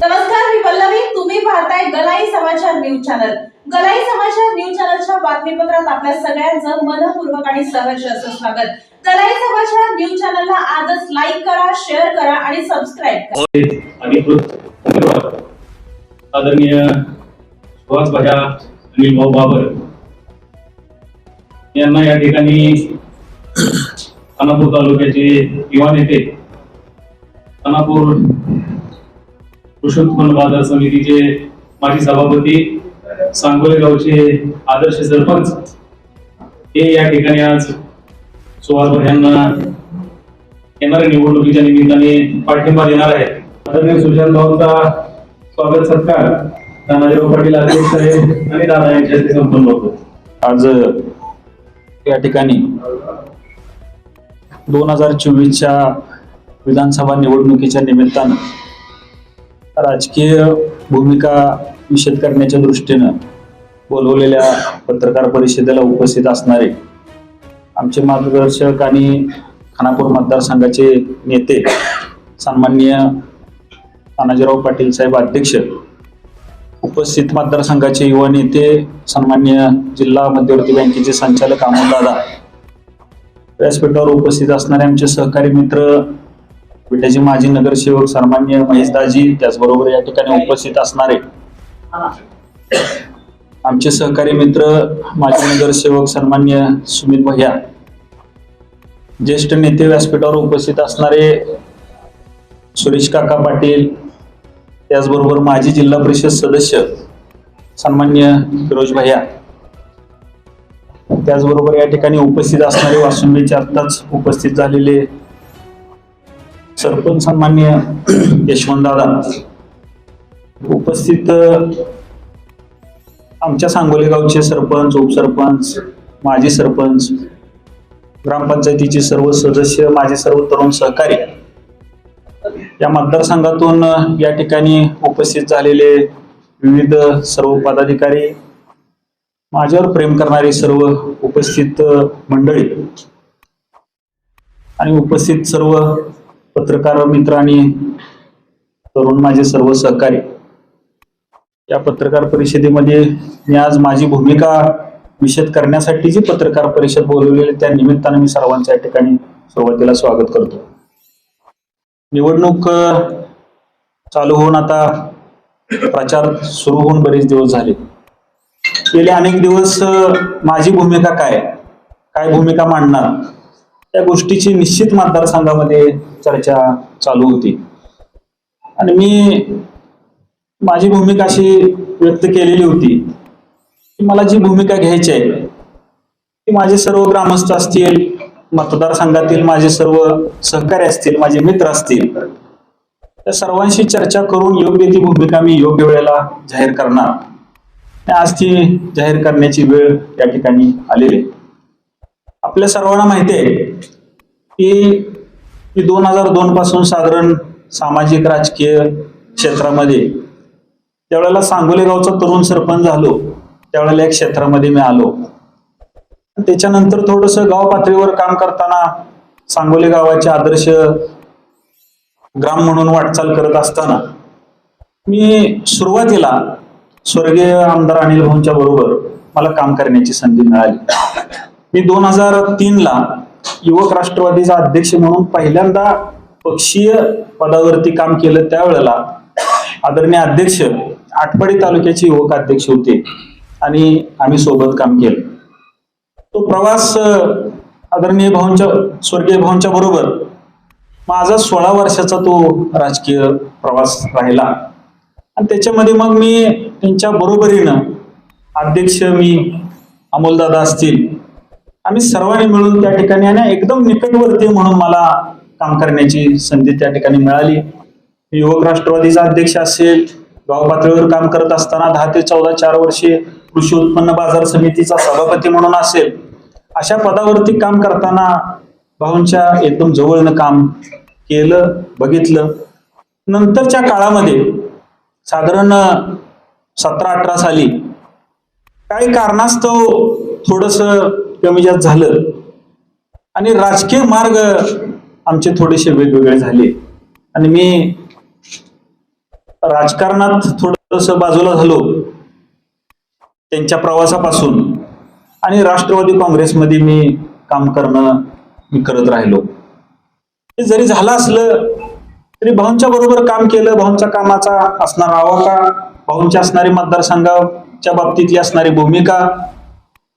नमस्कार मी पल्लवी. तुम्ही पाहताय गलाई समाचार न्यूज चॅनल. गलाई समाचार न्यूज चॅनलच्या बातमीपत्रात आपल्या सगळ्यांचं मनपूर्वक आणि सहर्ष असं स्वागत. गलाई समाचार न्यूज चॅनलला आजच लाईक करा शेअर करा आणि सबस्क्राईब करा. अधिकृत आदरणीय सुहास भाज्या अनिल भाऊ बाबर यांना या ठिकाणी खानापूर तालुक्याचे युवा नेते खानापूर कृषी उत्पन्न बाजार समितीचे माजी सभापती सांगोले गावचे आदर्श सरपंच हे या ठिकाणी आज सुहासभर यांना येणाऱ्या निवडणुकीच्या निमित्ताने पाठिंबा देणार आहेत. आदरणीय सुशांत भाऊंचा स्वागत सत्कार. तानाजीराव पाटील अध्यक्ष आहेत आणि दादा यांच्या हस्ते संपन्न होतो. आज या ठिकाणी दोन हजार चोवीसच्या विधानसभा निवडणुकीच्या निमित्तानं राजकीय भूमिका निषेध करण्याच्या दृष्टीनं बोलवलेल्या पत्रकार परिषदेला उपस्थित असणारे आमचे मार्गदर्शक आणि खानापूर मतदारसंघाचे नेते सन्माननीय तानाजीराव पाटील साहेब अध्यक्ष उपस्थित मतदारसंघाचे युवा नेते सन्मान्य जिल्हा मध्यवर्ती बँकेचे संचालक अमोलदादा व्यासपीठावर उपस्थित असणारे आमचे सहकारी मित्र विट्याचे माजी नगरसेवक सन्मान्य महेशदाजी त्याचबरोबर या ठिकाणी उपस्थित असणारे. आमचे सहकारी मित्र माजी नगरसेवक सन्मान्य सुमित भैया ज्येष्ठ नेते व्यासपीठावर उपस्थित असणारे सुरेश काका पाटील त्याचबरोबर माजी जिल्हा परिषद सदस्य सन्मान्य फिरोज भैया त्याचबरोबर या ठिकाणी उपस्थित असणारे वासुंबीचे आत्ताच उपस्थित झालेले सरपंच सन्मान्य यशवंत दादा उपस्थित आमच्या सांगोली गावचे सरपंच उपसरपंच माजी सरपंच ग्रामपंचायतीचे सर्व सदस्य माझे सर्व तरुण सहकारी या मतदारसंघातून या ठिकाणी उपस्थित झालेले विविध सर्व पदाधिकारी माझ्यावर प्रेम करणारी सर्व उपस्थित मंडळी आणि उपस्थित सर्व पत्रकार मित्र आणि तरुण माझे सर्व सहकारी. या पत्रकार परिषदेमध्ये मी आज माझी भूमिका निषेध करण्यासाठी जी पत्रकार परिषद बोलवलेली त्या निमित्तानं मी सर्वांच्या या ठिकाणी सुरुवातीला स्वागत करतो. निवडणूक चालू होऊन आता प्रचार सुरू होऊन बरेच दिवस झाले. गेले अनेक दिवस माझी भूमिका काय? काय भूमिका मांडणार? त्या गोष्टीची निश्चित मतदारसंघामध्ये चर्चा चालू होती आणि मी माझी भूमिका अशी व्यक्त केलेली होती की मला जी भूमिका घ्यायची आहे ती माझे सर्व ग्रामस्थ असतील मतदारसंघातील माझे सर्व सहकारी असतील माझे मित्र असतील त्या सर्वांशी चर्चा करून योग्य ती भूमिका मी योग्य वेळेला जाहीर करणार आणि आज ती जाहीर करण्याची वेळ या ठिकाणी आलेली आहे. आपल्या सर्वांना माहिती आहे की मी दोन हजार दोन पासून साधारण सामाजिक राजकीय क्षेत्रामध्ये त्यावेळेला सांगोले गावचा तरुण सरपंच झालो त्यावेळेला एक क्षेत्रामध्ये मी आलो. त्याच्यानंतर थोडस गाव पातळीवर काम करताना सांगोले गावाचे आदर्श ग्राम म्हणून वाटचाल करत असताना मी सुरुवातीला स्वर्गीय आमदार अनिल भाऊंच्या बरोबर मला काम करण्याची संधी मिळाली. मी दोन हजार तीन ला युवक राष्ट्रवादीचा अध्यक्ष म्हणून पहिल्यांदा पक्षीय पदावरती काम केलं त्यावेळेला. आदरणीय अध्यक्ष आटपाडी तालुक्याचे युवक अध्यक्ष होते आणि आम्ही सोबत काम केलं. तो प्रवास आदरणीय भाऊंच्या स्वर्गीय भाऊंच्या बरोबर माझा सोळा वर्षाचा तो राजकीय प्रवास राहिला. आणि त्याच्यामध्ये मग मी त्यांच्या बरोबरीनं अध्यक्ष मी अमोलदादा असतील आम्ही सर्वांनी मिळून त्या ठिकाणी आणि एकदम निकटवर्ती म्हणून मला काम करण्याची संधी त्या ठिकाणी मिळाली. युवक राष्ट्रवादीचा अध्यक्ष असेल गाव पातळीवर काम करत असताना दहा ते चौदा चार वर्षे कृषी उत्पन्न बाजार समितीचा सभापती म्हणून असेल. अशा पदावरती काम करताना भाऊंच्या एकदम जवळनं काम केलं बघितलं. नंतरच्या काळामध्ये साधारण सतरा अठरा साली काही कारणास्तव थोडस कमी जास्त झालं. आणि राजकीय मार्ग आमचे थोडेसे वेगवेगळे झाले. आणि मी राजकारणात थोडस बाजूला झालो. त्यांच्या प्रवासापासून. आणि राष्ट्रवादी काँग्रेसमध्ये मी काम करणं मी करत राहिलो. हे जरी झालं असलं तरी भाऊंच्या बरोबर काम केलं भाऊंच्या कामाचा असणारा आवाका भाऊंच्या असणारी मतदारसंघाच्या बाबतीतली असणारी भूमिका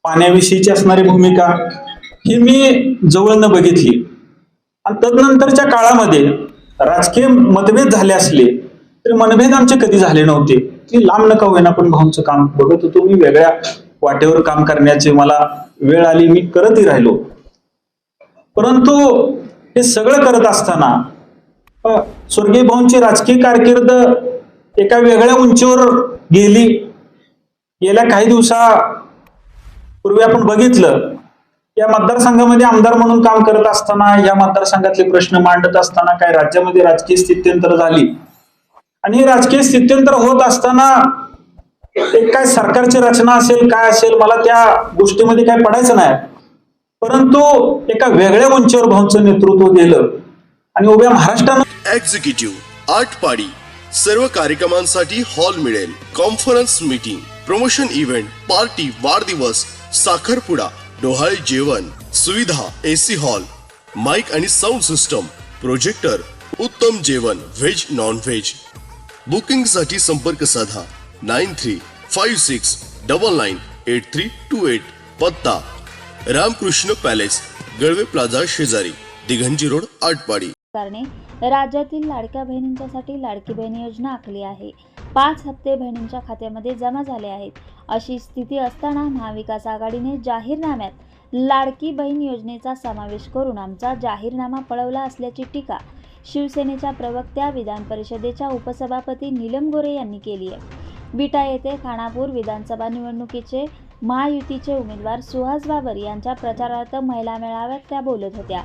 पाण्याविषयीची असणारी भूमिका ही मी जवळनं बघितली. आणि तदनंतरच्या काळामध्ये राजकीय मतभेद झाले असले तरी मनभेद आमचे कधी झाले नव्हते. की लांब नका होईना पण भाऊंचं काम बघत होतो. मी वेगळ्या वाटेवर काम करण्याची मला वेळ आली. मी करतही राहिलो. परंतु हे सगळं करत असताना स्वर्गीय भाऊंची राजकीय कारकीर्द एका वेगळ्या उंचीवर गेली. गेल्या काही दिवसा पूर्वी आपण बघितलं या मतदारसंघामध्ये आमदार म्हणून काम करत असताना या मतदारसंघातले प्रश्न मांडत असताना काय राज्यामध्ये राजकीय स्थित्यंतर झाली. आणि राजकीय स्थित्यंतर होत असताना एक काय सरकारची रचना असेल काय असेल मला त्या गोष्टीमध्ये काय पडायचं नाही. परंतु एका वेगळ्या उंचीवर भाऊंचं नेतृत्व गेलं. आणि उभ्या महाराष्ट्रानं एक्झिक्युटिव्ह आठ पाडी सर्व कार्यक्रमांसाठी हॉल मिळेल. Conference meeting promotion event party वाढदिवस साखरपुडा डोहाळे जेवण सुविधा एसी हॉल माइक आणि साऊंड सिस्टम प्रोजेक्टर उत्तम जेवण व्हेज नॉन व्हेज बुकिंगसाठी संपर्क साधा nine three five six double nine eight three two eight. पत्ता रामकृष्ण पॅलेस गळवे प्लाझा शेजारी दिघंजी रोड आटपाडी. सरकारने राज्यातील लाडक्या बहिणींच्यासाठी लाडकी बहीण योजना आखली आहे. पाच हप्ते बहिणींच्या खात्यामध्ये जमा झाले आहेत. अशी स्थिती असताना महाविकास आघाडीने जाहीरनाम्यात लाडकी बहीण योजनेचा समावेश करून आमचा जाहीरनामा पळवला असल्याची टीका शिवसेनेच्या प्रवक्त्या विधान परिषदेच्या उपसभापती नीलम गोरे यांनी केली आहे. विटा येथे खानापूर विधानसभा निवडणुकीचे महायुतीचे उमेदवार सुहास बाबर यांच्या प्रचारार्थ महिला मेळाव्यात त्या बोलत होत्या.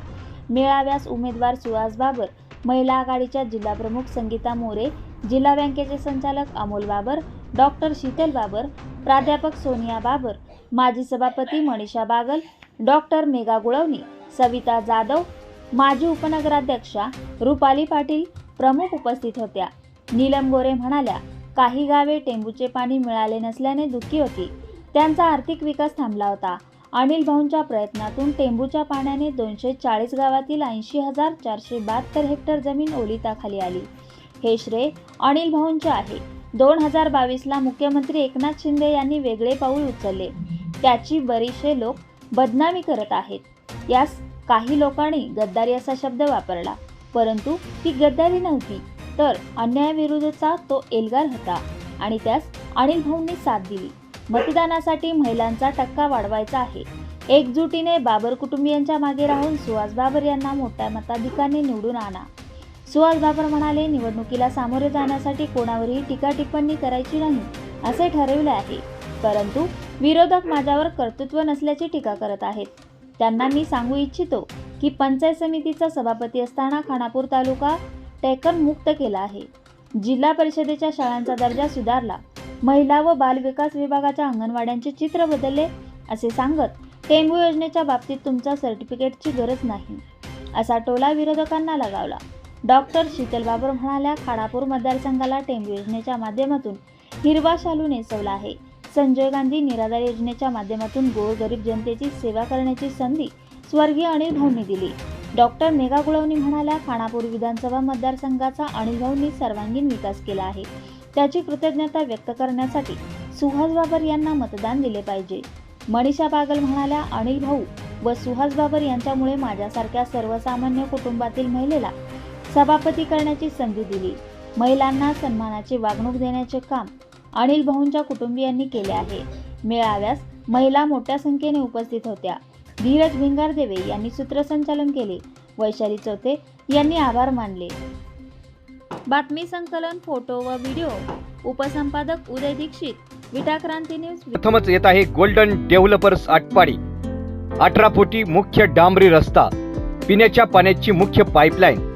मेळाव्यास उमेदवार सुहास बाबर महिला आघाडीच्या जिल्हाप्रमुख संगीता मोरे जिल्हा बँकेचे संचालक अमोल बाबर डॉक्टर शीतल बाबर प्राध्यापक सोनिया बाबर माजी सभापती मनीषा बागल डॉक्टर मेघा गुळवणी सविता जाधव माजी उपनगराध्यक्षा रुपाली पाटील प्रमुख उपस्थित होत्या. नीलम गोरे म्हणाल्या काही गावे टेंबूचे पाणी मिळाले नसल्याने दुःखी होती. त्यांचा आर्थिक विकास थांबला होता. अनिल भाऊंच्या प्रयत्नातून टेंबूच्या पाण्याने दोनशे चाळीस गावातील ऐंशी हजार चारशे बहात्तर हेक्टर जमीन ओलिताखाली आली. हे श्रेय अनिल भाऊंचे आहे. दोन हजार बावीसला मुख्यमंत्री एकनाथ शिंदे यांनी वेगळे पाऊल उचलले. त्याची बरीचसे लोक बदनामी करत आहेत. यास काही लोकांनी गद्दारी असा शब्द वापरला. परंतु ती गद्दारी नव्हती तर अन्यायाविरुद्धचा तो एल्गार होता आणि त्यास अनिल भाऊंनी साथ दिली. मतदानासाठी महिलांचा टक्का वाढवायचा आहे. एकजुटीने बाबर कुटुंबियांच्या मागे राहून सुहास बाबर यांना मोठ्या मताधिकाने निवडून आणा. सुहास बाबर म्हणाले निवडणुकीला सामोरे जाण्यासाठी कोणावरही टीका टिप्पणी करायची नाही असे ठरविले आहे. परंतु विरोधक माझ्यावर कर्तृत्व नसल्याची टीका करत आहेत. त्यांना मी सांगू इच्छितो की पंचायत समितीचा सभापती असताना खानापूर तालुका टेकर मुक्त केला आहे. जिल्हा परिषदेच्या शाळांचा दर्जा सुधारला. महिला व बालविकास विभागाच्या अंगणवाड्यांचे चित्र बदलले असे सांगत टेंबू योजनेच्या बाबतीत तुमच्या सर्टिफिकेटची गरज नाही. असा टोला विरोधकांना लगावला. डॉक्टर शीतल बाबर म्हणाल्या खानापूर मतदारसंघाला टेंबू योजनेच्या माध्यमातून हिरवा शालू नेसवला आहे. संजय गांधी निराधार योजनेच्या माध्यमातून गोरगरीब जनतेची सेवा करण्याची संधी स्वर्गीय अनिल भाऊंनी दिली. डॉक्टर मेघा कुळवणी म्हणाल्या खानापूर विधानसभा मतदारसंघाचा अनिल भाऊंनी सर्वांगीण विकास केला आहे. त्याची कृतज्ञता व्यक्त करण्यासाठी सुहास बाबर यांना मतदान दिले पाहिजे. मनीषा बागल म्हणाल्या अनिल भाऊ व सुहास बाबर यांच्यामुळे माझ्यासारख्या सर्वसामान्य कुटुंबातील महिलेला सभापती करण्याची संधी दिली. महिलांना सन्मानाची वागणूक देण्याचे काम अनिल भाऊंच्या कुटुंबियांनी केले आहे. मेळाव्यास महिला मोठ्या संख्येने उपस्थित होत्या. धीरज भिंगारदेवे यांनी सूत्रसंचालन केले. वैशाली चौथे यांनी आभार मानले. बातमी संकलन फोटो व व्हिडिओ. उपसंपादक उदय दीक्षित. विटाक्रांती न्यूज प्रथमच येत आहे गोल्डन डेव्हलपर्स आटपाडी. अठरा फुटी मुख्य डांबरी रस्ता. पिण्याच्या पाण्याची मुख्य पाईपलाईन.